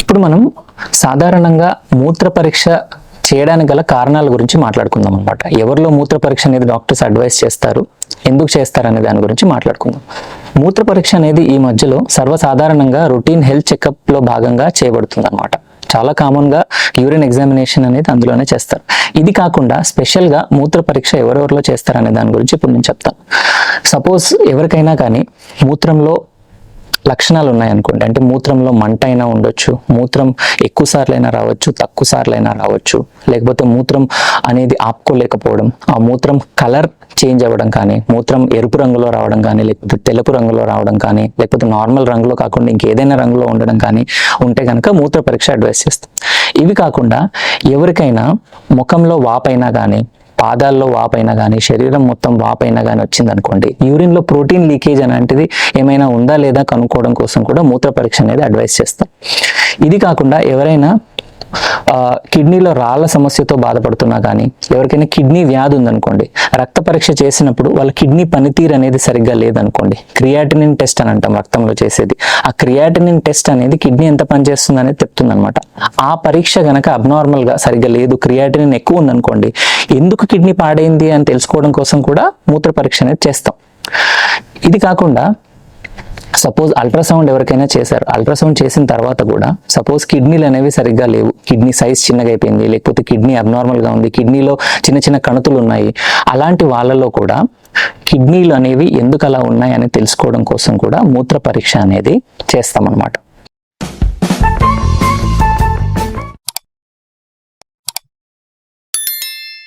ఇప్పుడు మనం సాధారణంగా మూత్ర పరీక్ష చేయడానికి గల కారణాల గురించి మాట్లాడుకుందాం అనమాట ఎవరిలో మూత్ర పరీక్ష అనేది డాక్టర్స్ అడ్వైస్ చేస్తారు? ఎందుకు చేస్తారు అనే దాని గురించి మాట్లాడుకుందాం. మూత్ర పరీక్ష అనేది ఈ మధ్యలో సర్వసాధారణంగా రొటీన్ హెల్త్ చెకప్లో భాగంగా చేయబడుతుంది అనమాట చాలా కామన్గా యూరిన్ ఎగ్జామినేషన్ అనేది అందులోనే చేస్తారు. ఇది కాకుండా స్పెషల్గా మూత్ర పరీక్ష ఎవరెవరిలో చేస్తారు అనే దాని గురించి ఇప్పుడు నేను చెప్తాను. సపోజ్ ఎవరికైనా కానీ మూత్రంలో లక్షణాలు ఉన్నాయనుకోండి అంటే మూత్రంలో మంట అయినా ఉండొచ్చు మూత్రం ఎక్కువ సార్లైనా రావచ్చు తక్కువ సార్లైనా రావచ్చు. లేకపోతే మూత్రం అనేది ఆపుకోలేకపోవడం ఆ మూత్రం కలర్ చేంజ్ అవ్వడం కానీ మూత్రం ఎరుపు రంగులో రావడం కానీ లేకపోతే తెలుపు రంగులో రావడం కానీ లేకపోతే నార్మల్ రంగులో కాకుండా ఇంకేదైనా రంగులో ఉండడం కానీ ఉంటే కనుక మూత్ర పరీక్ష అడ్వైస్ చేస్తాం. ఇవి కాకుండా ఎవరికైనా ముఖంలో వాపైనా కానీ పాదాల్లో వాపైనా కానీ శరీరం మొత్తం వాపైనా కానీ వచ్చింది అనుకోండి యూరిన్లో ప్రోటీన్ లీకేజ్ అలాంటిది ఏమైనా ఉందా లేదా కనుక్కోవడం కోసం కూడా మూత్ర పరీక్ష అనేది అడ్వైస్ చేస్తాం. ఇది కాకుండా ఎవరైనా కిడ్నీలో రాళ్ళ సమస్యతో బాధపడుతున్నా కానీ ఎవరికైనా కిడ్నీ వ్యాధి ఉందనుకోండి రక్త పరీక్ష చేసినప్పుడు వాళ్ళ కిడ్నీ పనితీరు అనేది సరిగ్గా లేదనుకోండి క్రియాటినిన్ టెస్ట్ అని అంటాం రక్తంలో చేసేది. ఆ క్రియాటినిన్ టెస్ట్ అనేది కిడ్నీ ఎంత పనిచేస్తుంది అనేది చెప్తుంది అనమాట ఆ పరీక్ష గనక అబ్నార్మల్గా సరిగ్గా లేదు క్రియాటినిన్ ఎక్కువ ఉందనుకోండి ఎందుకు కిడ్నీ పాడైంది అని తెలుసుకోవడం కోసం కూడా మూత్ర పరీక్ష అనేది చేస్తాం. ఇది కాకుండా సపోజ్ అల్ట్రాసౌండ్ ఎవరికైనా చేశారు. అల్ట్రాసౌండ్ చేసిన తర్వాత కూడా సపోజ్ కిడ్నీలు అనేవి సరిగ్గా లేవు. కిడ్నీ సైజ్ చిన్నగా అయిపోయింది. లేకపోతే కిడ్నీ అబ్నార్మల్గా ఉంది. కిడ్నీలో చిన్న చిన్న కణుతులు ఉన్నాయి. అలాంటి వాళ్ళలో కూడా కిడ్నీలు అనేవి ఎందుకు అలా ఉన్నాయి అని తెలుసుకోవడం కోసం కూడా మూత్ర పరీక్ష అనేది చేస్తామన్నమాట.